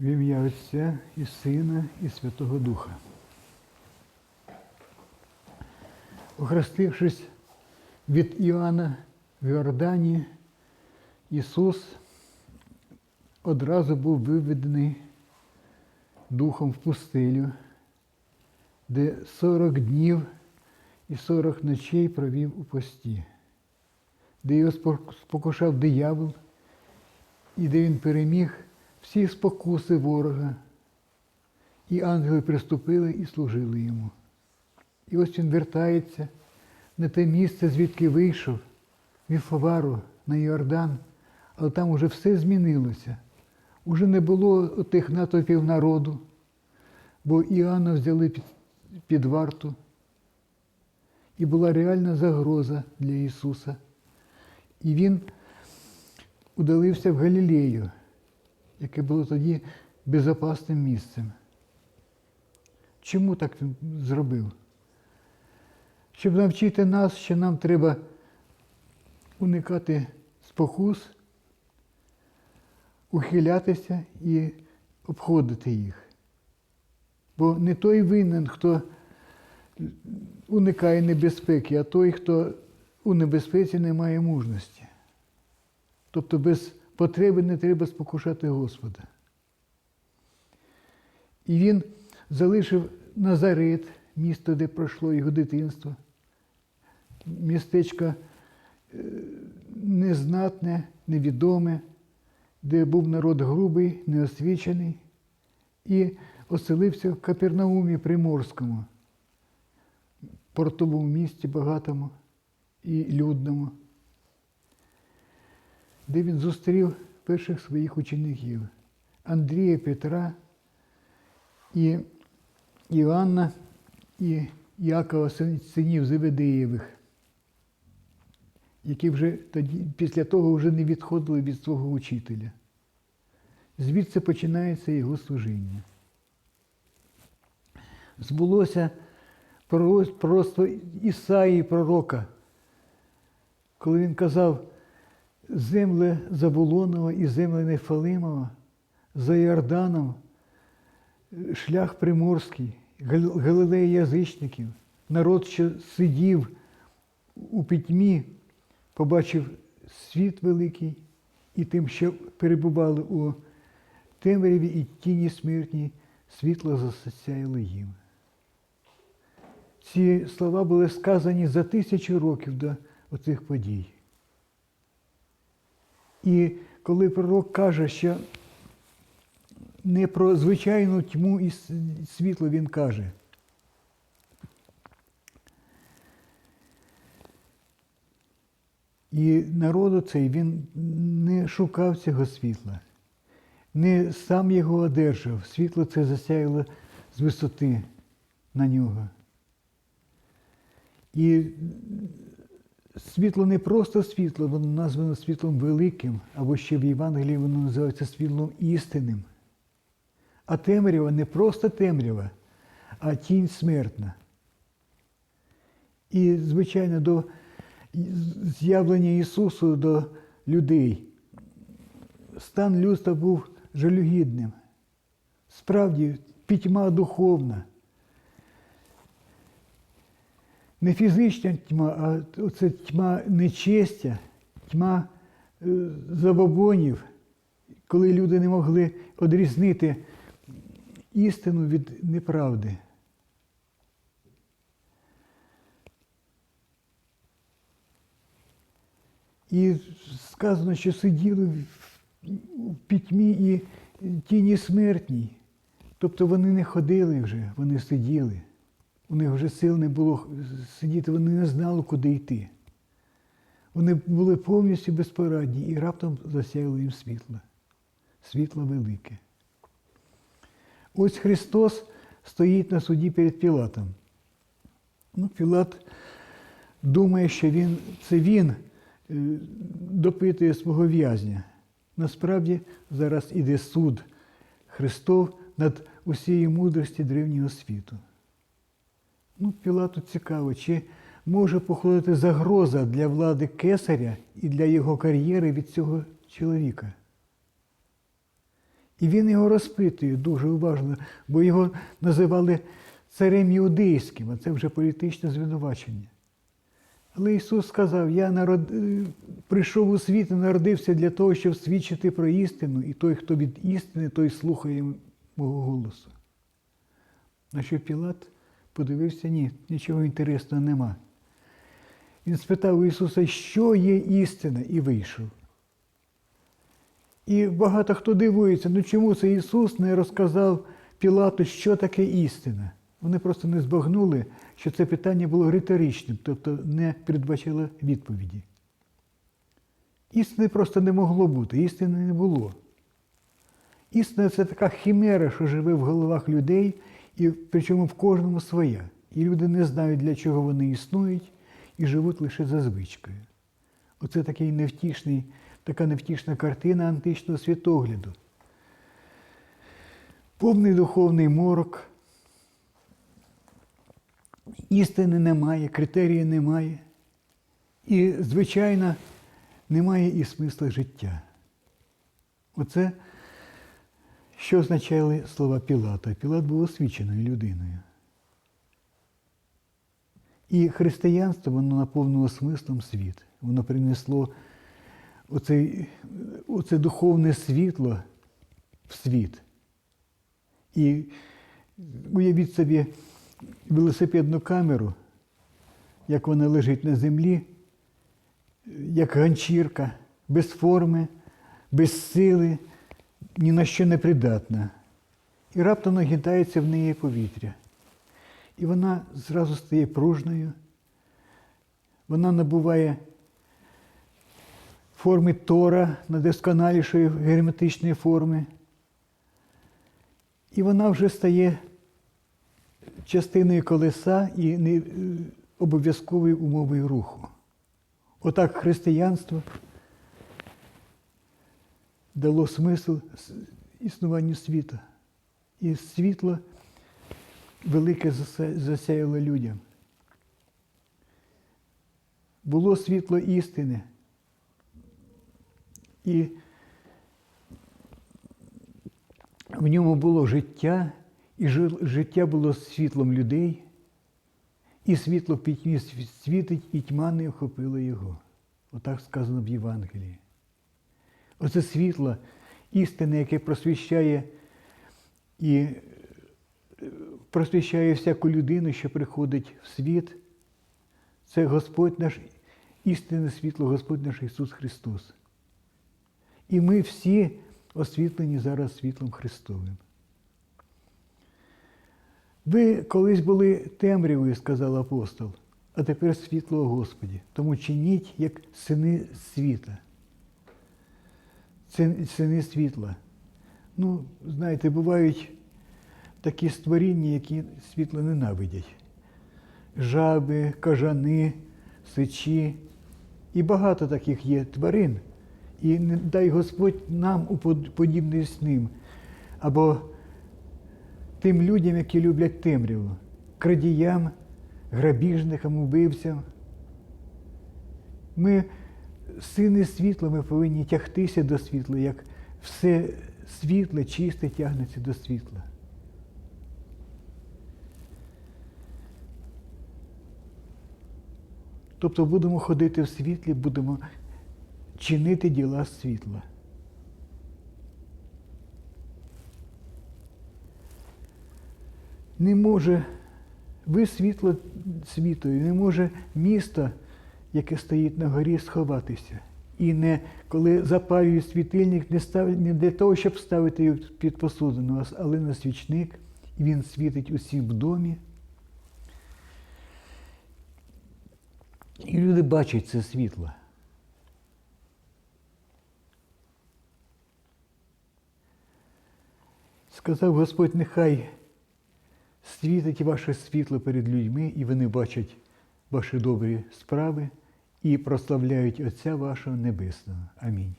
В ім'я Отця і Сина, і Святого Духа. Охрестившись від Іоанна в Йордані, Ісус одразу був виведений духом в пустелю, де 40 днів і 40 ночей провів у пості, де його спок- спокушав диявол і де він переміг всі спокуси ворога. І ангели приступили і служили йому. І ось він вертається на те місце, звідки вийшов, в Віфовару, на Йордан, але там уже все змінилося. Уже не було тих натовпів народу, бо Іоанна взяли під, під варту. І була реальна загроза для Ісуса. І Він удалився в Галілею, яке було тоді безпечним місцем. Чому так зробив? Щоб навчити нас, що нам треба уникати спокус, ухилятися і обходити їх. Бо не той винен, хто уникає небезпеки, а той, хто у небезпеці не має мужності. Тобто без потреби не треба спокушати Господа. І він залишив Назарет, місто, де пройшло його дитинство, містечко е, незнатне, невідоме, де був народ грубий, неосвічений, і оселився в Капернаумі Приморському, портовому місті багатому і людному, де він зустрів перших своїх учеників Андрія Петра і Іоанна і Якова, синів Зеведеєвих, які вже тоді, після того вже не відходили від свого учителя. Звідси починається його служіння. Збулося пророцтво Ісаї пророка, коли він казав, земле Забулонова і земле Нефалимова, за Йорданом, шлях приморський, Гал- Галилея язичників, народ, що сидів у пітьмі, побачив світ великий, і тим, що перебували у темряві і тіні смертній, світло засяяло їм. Ці слова були сказані за тисячу років до оцих подій. І коли пророк каже, що не про звичайну тьму і світло він каже. І народу цей він не шукав цього світла, не сам його одержав. Світло це засяяло з висоти на нього. І світло не просто світло, воно названо світлом великим, або ще в Євангелії воно називається світлом істинним. А темрява не просто темрява, а тінь смертна. І, звичайно, до з'явлення Ісусу до людей стан людства був жалюгідним. Справді, пітьма духовна. Не фізична тьма, а оце тьма нечестя, тьма е, забобонів, коли люди не могли одрізнити істину від неправди. І сказано, що сиділи в пітьмі і тіні смертній. Тобто вони не ходили вже, вони сиділи. У них вже сил не було сидіти, вони не знали, куди йти. Вони були повністю безпорадні і раптом засяяло їм світло. Світло велике. Ось Христос стоїть на суді перед Пілатом. Ну, Пілат думає, що він, це він е, допитує свого в'язня. Насправді зараз іде суд Христов над усією мудрості древнього світу. Ну, Пілату цікаво, чи може походити загроза для влади кесаря і для його кар'єри від цього чоловіка. І він його розпитує дуже уважно, бо його називали царем іудейським, а це вже політичне звинувачення. Але Ісус сказав: Я народ... е, прийшов у світ і народився для того, щоб свідчити про істину, і той, хто від істини, той слухає мого голосу. На що Пілат подивився, ні, нічого інтересного нема. Він спитав у Ісуса, що є істина, і вийшов. І багато хто дивується, ну чому це Ісус не розказав Пілату, що таке істина? Вони просто не збагнули, що це питання було риторичним, тобто не передбачало відповіді. Істини просто не могло бути, істини не було. Істина це така химера, що живе в головах людей, і причому в кожному своя. І люди не знають, для чого вони існують, і живуть лише за звичкою. Оце такий невтішний, така невтішна картина античного світогляду. Повний духовний морок. Істини немає, критерії немає. І, звичайно, немає і смисла життя. Оце, що означали слова Пілата. Пілат був освіченою людиною. І християнство воно наповнило смислом світ. Воно принесло оце, оце духовне світло в світ. І уявіть собі велосипедну камеру, як вона лежить на землі, як ганчірка, без форми, без сили, ні на що не придатна. І раптом нагітається в неї повітря. І вона зразу стає пружною, вона набуває форми Тора, найдосконалішої герметичної форми. І вона вже стає частиною колеса і не е, обов'язковою умовою руху. Отак християнство дало смисл існуванню світу. І світло велике засяяло людям. Було світло істини. І в ньому було життя, і життя було світлом людей, і світло в пітьмі світить, і тьма не охопила його. Отак сказано в Євангелії. Оце світло істини, яке просвіщає і е, просвіщає всяку людину, що приходить в світ. Це Господь наш, істинне світло, Господь наш Ісус Христос. І ми всі освітлені зараз світлом Христовим. Ви колись були темрявою, сказав апостол, а тепер світло Господі. Тому чиніть, як сини світа. Це сини світла. Ну, знаєте, бувають такі створіння, які світло ненавидять. Жаби, кажани, сичі. І багато таких є тварин. І не дай Господь нам уподібний з ним. Або тим людям, які люблять темряву, крадіям, грабіжникам, убивцям. Ми, сини світла, ми повинні тягтися до світла, як все світле, чисте тягнеться до світла. Тобто будемо ходити в світлі, будемо чинити діла світла. Не може ви світло світу, і не може місто, яке стоїть на горі, сховатися. І не коли запалюють світильник, не ставлять не для того, щоб ставити його під посудину, але на свічник, і він світить усім в домі. І люди бачать це світло. Сказав Господь, нехай світить ваше світло перед людьми, і вони бачать ваші добрі справи і прославляють Отця вашого Небесного. Амінь.